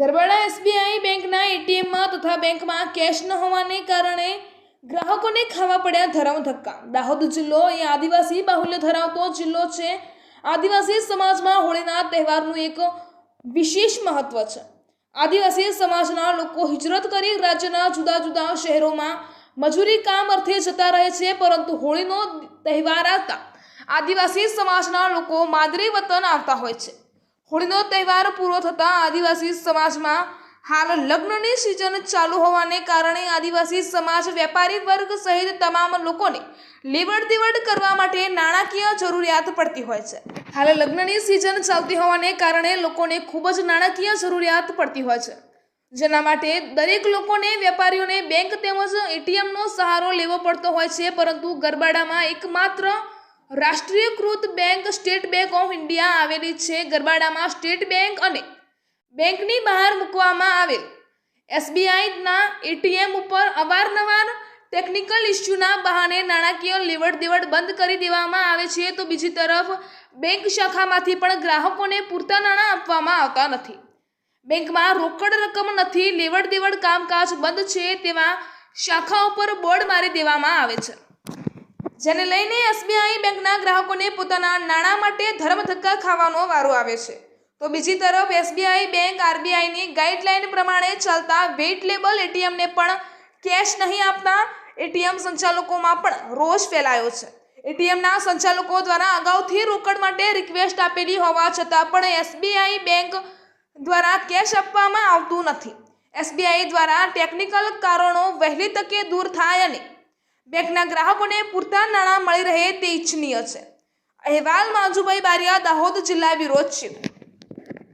Garbada SBI બેંકના એટીએમમાં તથા બેંકમાં કેશ ન હોવાને કારણે ગ્રાહકોને ખાવા પડ્યા ધરમ ધક્કા. દાહોદ જિલ્લો એ આદિવાસી બાહુલ્ય ધરાવતો જિલ્લો છે. આદિવાસી સમાજમાં હોળીના તહેવારનું એક વિશેષ મહત્વ છે. આદિવાસી સમાજના લોકો હિજરત કરી રાજ્યના જુદા જુદા શહેરોમાં મજૂરી કામ અર્થે જતા રહે છે, પરંતુ હોળીનો તહેવાર આવતા આદિવાસી સમાજના લોકો માદરી વતન આવતા હોય છે. હોળીનો તહેવાર પૂરો થતાં આદિવાસી સમાજમાં હાલ લગ્નની સિઝન ચાલુ હોવાને કારણે આદિવાસી સમાજ વેપારી વર્ગ સહિત તમામ લોકોને લેવડ દેવડ કરવા માટે નાણાકીય જરૂરિયાત પડતી હોય છે. હાલ લગ્નની સિઝન ચાલતી હોવાને કારણે લોકોને ખૂબ જ નાણાકીય જરૂરિયાત પડતી હોય છે. જેના માટે દરેક લોકોને વેપારીઓને બેંક તેમજ એટીએમનો સહારો લેવો પડતો હોય છે, પરંતુ ગરબાડામાં એકમાત્ર રાષ્ટ્રીયકૃત bank State Bank of India આવેલી છે. ગરબાડામાં સ્ટેટ બેંક અને બેંકની બહાર મૂકવામાં આવેલ. એસબીઆઈના એટીએમ ઉપર અવારનવાર ટેકનિકલ ઇસ્યુના બહાને નાણાકીય લેવડ દેવડ બંધ કરી દેવામાં આવે છે. તો બીજી તરફ, બેંક શાખામાંથી પણ ગ્રાહકોને પૂરતા નાણાં આપવામાં આવતા નથી. બેંકમાં રોકડ રકમ નથી. લેવડ દેવડ કામકાજ બંધ છે તેવા શાખાઓ પર બોર્ડ મારી દેવામાં આવે છે. જેને લઈને એસબીઆઈ બેંકના ગ્રાહકોને પોતાના નાણાં માટે ધર્મ ધક્કા ખાવાનો વારો આવે છે. તો બીજી તરફ એસબીઆઈ બેંક આરબીઆઈની ગાઈડલાઈન પ્રમાણે ચાલતા વેઇટ લેબલ એટીએમને પણ કેશ નહીં આપતા એટીએમ સંચાલકોમાં પણ રોષ ફેલાયો છે. એટીએમના સંચાલકો દ્વારા અગાઉથી રોકડ માટે રિક્વેસ્ટ આપેલી હોવા છતાં પણ એસબીઆઈ બેંક દ્વારા કેશ આપવામાં આવતું નથી. એસબીઆઈ દ્વારા ટેકનિકલ કારણો વહેલી તકે દૂર થાય અને બેંકના ગ્રાહકોને પૂરતા નાણાં મળી રહે તે ઇચ્છનીય છે. અહેવાલ માજુભાઈ બારિયા દાહોદ જિલ્લા વિરોધ છે.